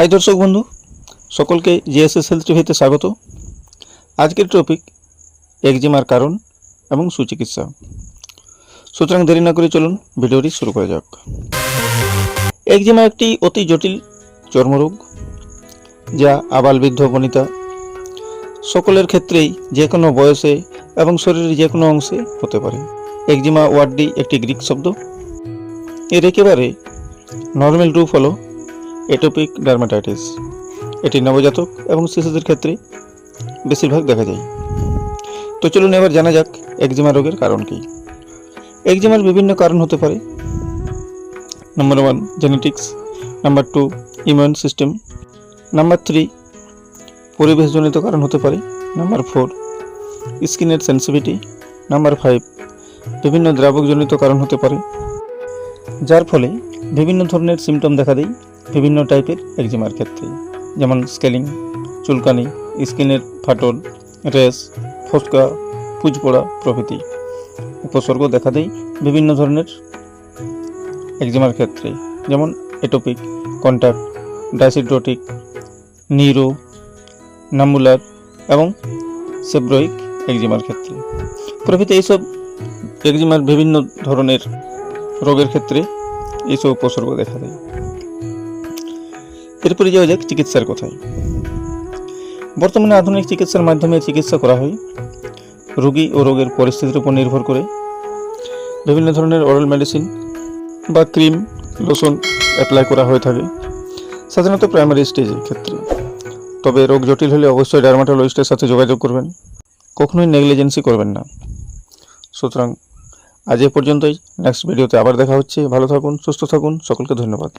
High দর্শক বন্ধু, সকলকে জিএসএস হেলথ টিভিতে স্বাগত। আজকের টপিক একজিমার কারণ এবং সুচিকিৎসা। সুতরাং দেরি না করে চলুন ভিডিওটি শুরু করা যাক। একজিমা একটি অতি জটিল চর্মরোগ, যা আবাল বৃদ্ধ বনিতা। সকলের ক্ষেত্রেই যে কোনো বয়সে এবং শরীরের যে কোনো অংশে হতে পারে। একজিমা ওয়ার্ডটি একটি গ্রিক শব্দ। এর একেবারে নর্মাল রূপ হলো এটোপিক ডার্মাটাইটিস। এটি নবজাতক এবং শিশুদের ক্ষেত্রে বেশিরভাগ দেখা যায়। তো চলুন এবার জানা যাক একজিমা রোগের কারণ কী। একজিমার বিভিন্ন কারণ হতে পারে। Number one genetics number two immune system number three পরিবেশজনিত কারণ হতে পারে। নাম্বার ফোর স্কিনের সেন্সিভিটি নাম্বার ফাইভ বিভিন্ন দ্রাবকজনিত কারণ হতে পারে। যার ফলে বিভিন্ন ধরনের সিমটম দেখা দেয়। বিভিন্ন টাইপের একজিমার ক্ষেত্রে। যেমন স্কেলিং চুলকানি, স্কিনের ফাটল রেস ফসকা, পুজপোড়া প্রভৃতি। উপসর্গ দেখা দেয় বিভিন্ন ধরনের একজিমার ক্ষেত্রে, যেমন atopic contact dyshidrotic neuro nummular এবং সেব্রোইক একজিমার ক্ষেত্রে। প্রভৃতি এইসব একজিমার বিভিন্ন ধরনের রোগের ক্ষেত্রে এইসব উপসর্গ দেখা দেয়। এরপরে যাওয়া যাক চিকিৎসার কথায় বর্তমানে আধুনিক চিকিৎসার মাধ্যমে চিকিৎসা করা হয়। রোগী ও রোগের পরিস্থিতির উপর নির্ভর করে। বিভিন্ন ধরনের অরাল মেডিসিন বা ক্রিম লোশন অ্যাপ্লাই করা হয়ে থাকে, সাধারণত প্রাইমারি স্টেজের ক্ষেত্রে। তবে রোগ জটিল হলে অবশ্যই ডার্মাটোলজিস্টের সাথে যোগাযোগ করবেন। কখনোই নেগলিজেন্সি করবেন না। সুতরাং আজ এ পর্যন্তই। নেক্সট ভিডিওতে আবার দেখা হচ্ছে। ভালো থাকুন, সুস্থ থাকুন। সকলকে ধন্যবাদ।